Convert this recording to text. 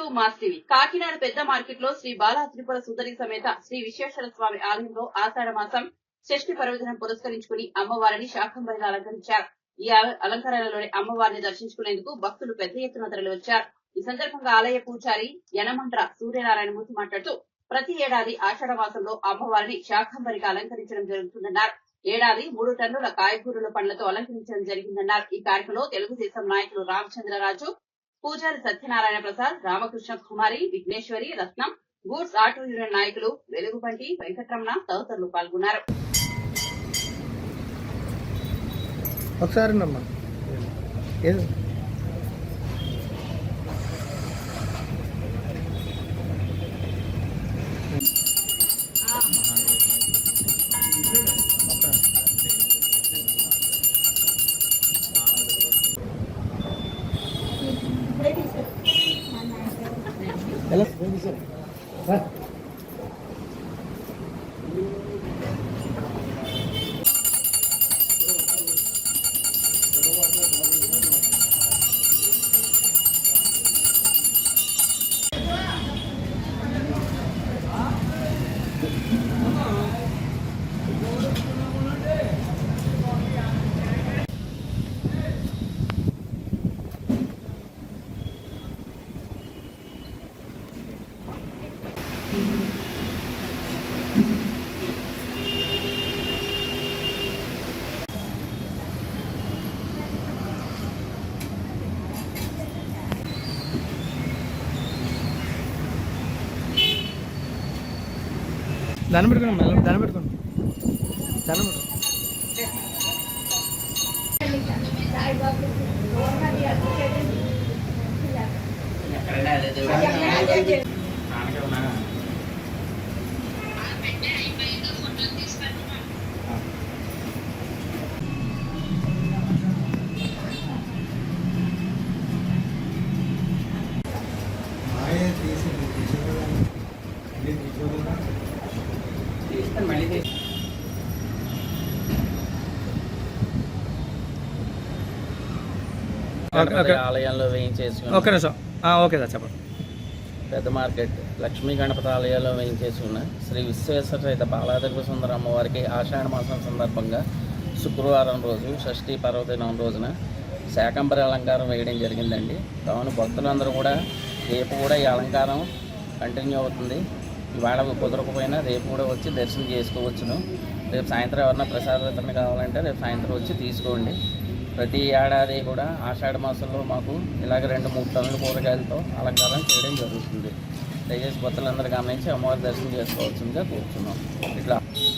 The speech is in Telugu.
టు మాస్ కాకినాడ పెద్ద మార్కెట్లో శ్రీ బాలా త్రిపుర సుందరి సమేత శ్రీ విశ్వేశ్వర స్వామి ఆలయంలో ఆషాఢ మాసం షష్ఠి పర్వదినం పురస్కరించుకుని అమ్మవారిని శాకంబరిగా అలంకరించారు. ఈ అల- అలంకరణలోని అమ్మవారిని దర్శించుకునేందుకు భక్తులు పెద్ద ఎత్తున తరలివచ్చారు. ఈ సందర్భంగా ఆలయ పూజారి యనమంట్ర సూర్యనారాయణమూర్తి మాట్లాడుతూ ప్రతి ఏడాది ఆషాఢ మాసంలో అమ్మవారిని శాకంబరిగా అలంకరించడం జరుగుతుందన్నారు. ఏడాది మూడు టన్నుల కాయగూరల పండ్లతో అలంకరించడం జరిగిందన్నారు. ఈ కార్యక్రమంలో తెలుగుదేశం నాయకులు Ramachandraraju Pujari Satyanarayana Prasad Ramakrishna Kumari Vighneswari Ratnam goods auto union నాయకులు వెలుగుబంటి వెంకటరమణ తదితరులు పాల్గొన్నారు. ఒకసారి 来来，来 దండం పెట్టుకున్నాం మేడం దండం పెట్టుకున్నాం. దండం పెట్టుకున్నాం. ఓకే. ఆలయంలో ఓకే సార్ చెప్పండి. పెద్ద మార్కెట్ లక్ష్మీ గణపతి ఆలయంలో వేయించేసి ఉన్న శ్రీ విశ్వేశ్వర సహిత బాలాదర్భ సుందర అమ్మవారికి ఆషాఢ మాసం సందర్భంగా శుక్రవారం రోజు షష్ఠీ పర్వదినం రోజున శాకంబరి అలంకారం వేయడం జరిగిందండి. కావున భక్తులందరూ కూడా రేపు కూడా ఈ అలంకారం కంటిన్యూ అవుతుంది. ఇవాళ కుదరకపోయినా రేపు కూడా వచ్చి దర్శనం చేసుకోవచ్చును. రేపు సాయంత్రం ఎవరైనా ప్రసాద వితరణ కావాలంటే రేపు సాయంత్రం వచ్చి తీసుకోండి. ప్రతి ఏడాది కూడా ఆషాఢ మాసంలో మాకు ఇలాగ రెండు మూడు టన్నుల కూరగాయలతో అలంకారం చేయడం జరుగుతుంది. దయచేసి భక్తులందరూ గమనించి అమ్మవారి దర్శనం చేసుకోవచ్చుగా కూర్చున్నాం. ఇట్లా.